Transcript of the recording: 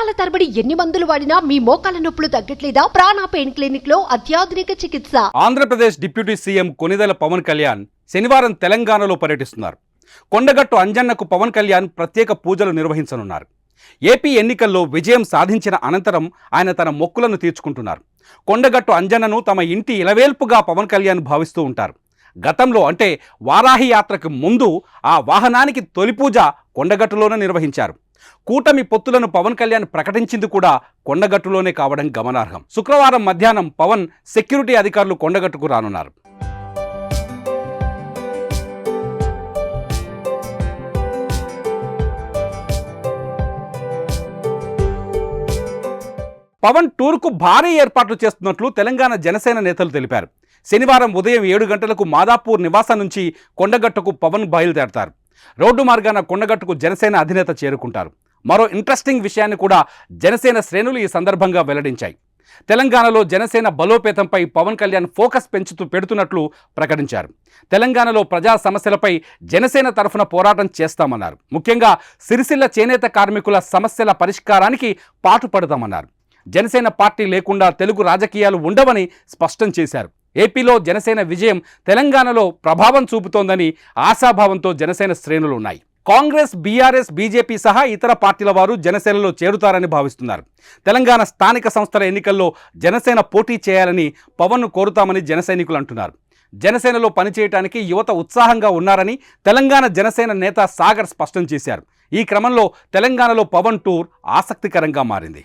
సంవత్సరాల తరబడి ఎన్ని మందులు వాడినా మీ మోకాల నొప్పులు తగ్గట్లేదా? ప్రాణ పెయిన్ క్లినిక్లో అత్యాధునిక చికిత్స. ఆంధ్రప్రదేశ్ డిప్యూటీ సీఎం కొనిదెల పవన్ కళ్యాణ్ శనివారం తెలంగాణలో పర్యటిస్తున్నారు. కొండగట్టు అంజన్నకు పవన్ కళ్యాణ్ ప్రత్యేక పూజలు నిర్వహించనున్నారు. ఏపీ ఎన్నికల్లో విజయం సాధించిన అనంతరం ఆయన తన మొక్కులను తీర్చుకుంటున్నారు. కొండగట్టు అంజన్నను తమ ఇంటి ఇలవేల్పుగా పవన్ కళ్యాణ్ భావిస్తూ ఉంటారు. గతంలో అంటే వారాహి యాత్రకు ముందు ఆ వాహనానికి తొలి పూజ కొండగట్టులోనే నిర్వహించారు. కూటమి పొత్తులను పవన్ కళ్యాణ్ ప్రకటించింది కూడా కొండగట్టులోనే కావడం గమనార్హం. శుక్రవారం మధ్యాహ్నం పవన్ సెక్యూరిటీ అధికారులు కొండగట్టుకు రానున్నారు. పవన్ టూర్కు భారీ ఏర్పాట్లు చేస్తున్నట్లు తెలంగాణ జనసేన నేతలు తెలిపారు. శనివారం ఉదయం ఏడు గంటలకు మాదాపూర్ నివాసం నుంచి కొండగట్టుకు పవన్ బయలుదేరతారు. రోడ్డు మార్గాన కొండగట్టుకు జనసేన అధినేత చేరుకుంటారు. మరో ఇంట్రెస్టింగ్ విషయాన్ని కూడా జనసేన శ్రేణులు ఈ సందర్భంగా వెల్లడించాయి. తెలంగాణలో జనసేన బలోపేతంపై పవన్ కళ్యాణ్ ఫోకస్ పెంచుతూ పెడుతున్నట్లు ప్రకటించారు. తెలంగాణలో ప్రజా సమస్యలపై జనసేన తరఫున పోరాటం చేస్తామన్నారు. ముఖ్యంగా సిరిసిల్ల చేనేత కార్మికుల సమస్యల పరిష్కారానికి పాటుపడతామన్నారు. జనసేన పార్టీ లేకుండా తెలుగు రాజకీయాలు ఉండవని స్పష్టం చేశారు. ఏపీలో జనసేన విజయం తెలంగాణలో ప్రభావం చూపుతోందని ఆశాభావంతో జనసేన శ్రేణులు ఉన్నాయి. కాంగ్రెస్ బీఆర్ఎస్ బీజేపీ సహా ఇతర పార్టీల వారు జనసేనలో చేరుతారని భావిస్తున్నారు. తెలంగాణ స్థానిక సంస్థల ఎన్నికల్లో జనసేన పోటీ చేయాలని పవన్ను కోరుతామని జనసైనికులు అంటున్నారు. జనసేనలో పనిచేయటానికి యువత ఉత్సాహంగా ఉన్నారని తెలంగాణ జనసేన నేత సాగర్ స్పష్టం చేశారు. ఈ క్రమంలో తెలంగాణలో పవన్ టూర్ ఆసక్తికరంగా మారింది.